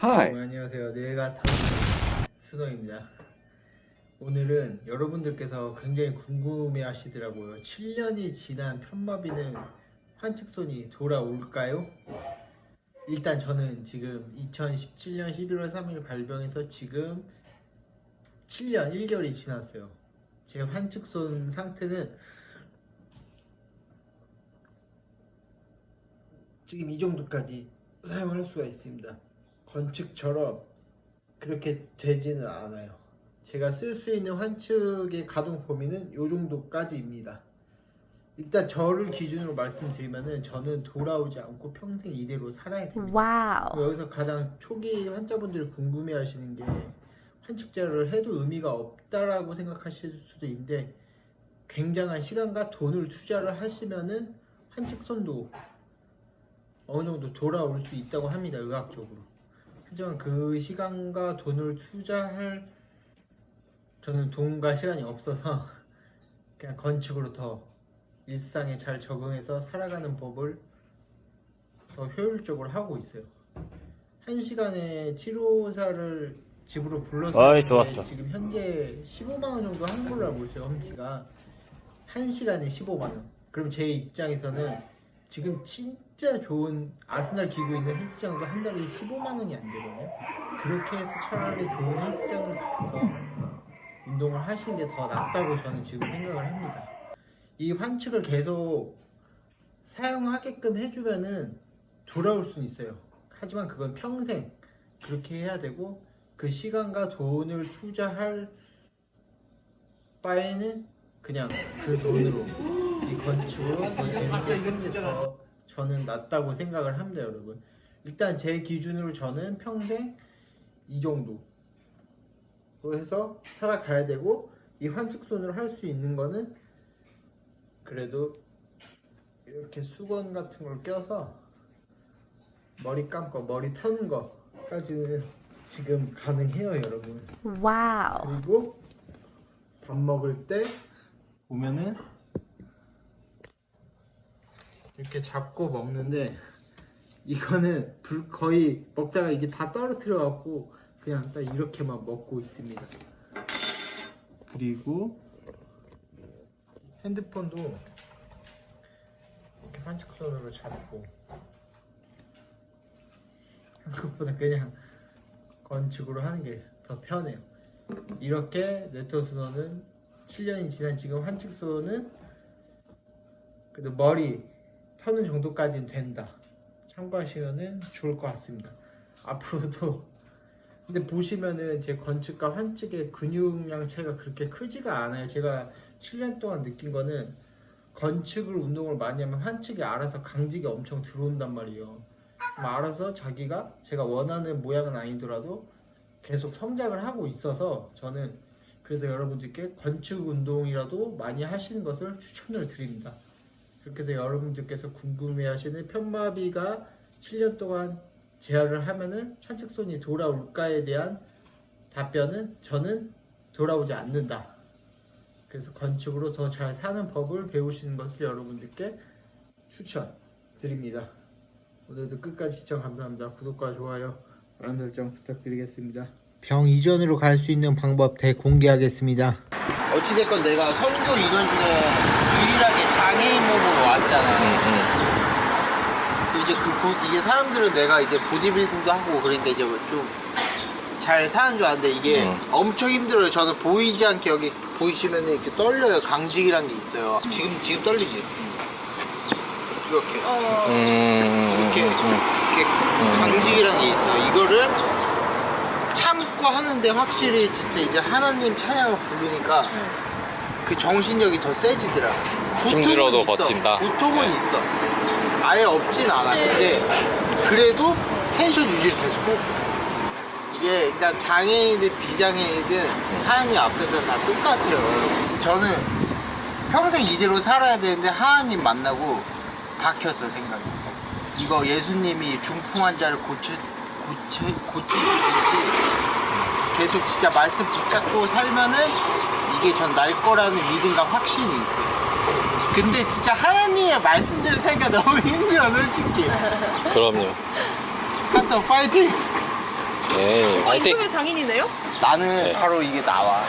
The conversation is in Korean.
Hi. 여러분 안녕하세요. 내가 타는 수동입니다. 오늘은 여러분들께서 굉장히 궁금해 하시더라고요. 7년이 지난 편마비는 환측손이 돌아올까요? 일단 저는 지금 2017년 11월 3일 발병해서 지금 7년 1개월이 지났어요. 제 환측손 상태는 지금 이 정도까지 사용할 수가 있습니다. 건축처럼 그렇게 되지는 않아요. 제가 쓸 수 있는 환측의 가동 범위는 이 정도까지입니다. 일단 저를 기준으로 말씀드리면은 저는 돌아오지 않고 평생 이대로 살아야 됩니다. 와우. 여기서 가장 초기 환자분들이 궁금해하시는 게 환축제를 해도 의미가 없다라고 생각하실 수도 있는데 굉장한 시간과 돈을 투자를 하시면은 환측선도 어느 정도 돌아올 수 있다고 합니다 의학적으로. 하지만 그 시간과 돈을 투자할 저는 돈과 시간이 없어서 그냥 건축으로 더 일상에 잘 적응해서 살아가는 법을 더 효율적으로 하고 있어요. 한 시간에 치료사를 집으로 불러서 어이, 좋았어. 지금 현재 15만 원 정도 하는 걸로 알고 있어요. 험티가 한 시간에 15만 원. 그럼 제 입장에서는 지금 진짜 좋은 아스날 기구 있는 헬스장도 한 달에 15만 원이 안 되거든요. 그렇게 해서 차라리 좋은 헬스장을 가서 운동을 하시는 게 더 낫다고 저는 지금 생각을 합니다. 이 환축을 계속 사용하게끔 해주면은 돌아올 수는 있어요. 하지만 그건 평생 그렇게 해야 되고 그 시간과 돈을 투자할 바에는 그냥 그 돈으로 이 사는 게더 저는 낫다고 생각을 합니다, 여러분. 일단 제 기준으로 저는 평생 이 정도 로 해서 살아가야 되고 이 환축손으로 할 수 있는 거는 그래도 이렇게 수건 같은 걸 껴서 머리 감고 머리 터는 거까지는 지금 가능해요 여러분 와우. 그리고 밥 먹을 때 보면은 이렇게 잡고 먹는데 이거는 불 거의 먹다가 이게 다 떨어뜨려 갖고 그냥 딱 이렇게만 먹고 있습니다. 그리고 핸드폰도 이렇게 반짝손으로 잡고 그것보다 그냥 건축으로 하는 게 더 편해요. 이렇게 네트워크선은 7년이 지난 지금 환측선은 그래도 머리 터는 정도까지는 된다. 참고하시면은 좋을 것 같습니다. 앞으로도 근데 보시면은 제 건축과 환측의 근육량 차이가 그렇게 크지가 않아요. 제가 7년 동안 느낀 거는 건축을 운동을 많이 하면 환측이 알아서 강직이 엄청 들어온단 말이에요. 알아서 자기가 제가 원하는 모양은 아니더라도 계속 성장을 하고 있어서 저는 그래서 여러분들께 건축 운동이라도 많이 하시는 것을 추천을 드립니다. 그렇게 해서 여러분들께서 궁금해하시는 편마비가 7년 동안 재활을 하면은 환측손이 돌아올까에 대한 답변은 저는 돌아오지 않는다. 그래서 건축으로 더 잘 사는 법을 배우시는 것을 여러분들께 추천드립니다. 오늘도 끝까지 시청 감사합니다. 구독과 좋아요, 알람 설정 부탁드리겠습니다. 병 이전으로 갈 수 있는 방법 대공개하겠습니다. 어찌됐건 내가 선교 이전 중에 유일하게 장애인 몸으로 왔잖아. 이제 그 보- 이게 사람들은 내가 이제 보디빌딩도 하고 그러니까 이제 좀 잘 사는 줄 아는데 이게 음. 엄청 힘들어요. 저는 보이지 않게 여기 보이시면 이렇게 떨려요. 강직이란 게 있어요. 지금 지금 떨리지. 이렇게 음, 이렇게 이렇게 강직이라는 게 있어요. 이거를 참고 하는데 확실히 진짜 이제 하나님 찬양을 부르니까 그 정신력이 더 세지더라. 힘들어도 있어. 버틴다. 고통은 있어. 아예 없진 않아. 근데 그래도 텐션 유지를 계속했어. 이게 일단 장애인이든 비장애인이든 하나님 앞에서 다 똑같아요. 여러분. 저는 평생 이대로 살아야 되는데 하나님 만나고 바뀌었어 생각이. 이거 예수님이 중풍 환자를 고치 고치 고치시듯이 계속 진짜 말씀 붙잡고 살면은 이게 전 날 거라는 믿음과 확신이 있어요. 근데 진짜 하나님의 말씀대로 살기가 너무 힘들어 솔직히. 그럼요. 카톡 파이팅! 아니, 땡. 인터뷰 장인이네요? 나는 바로 이게 나와.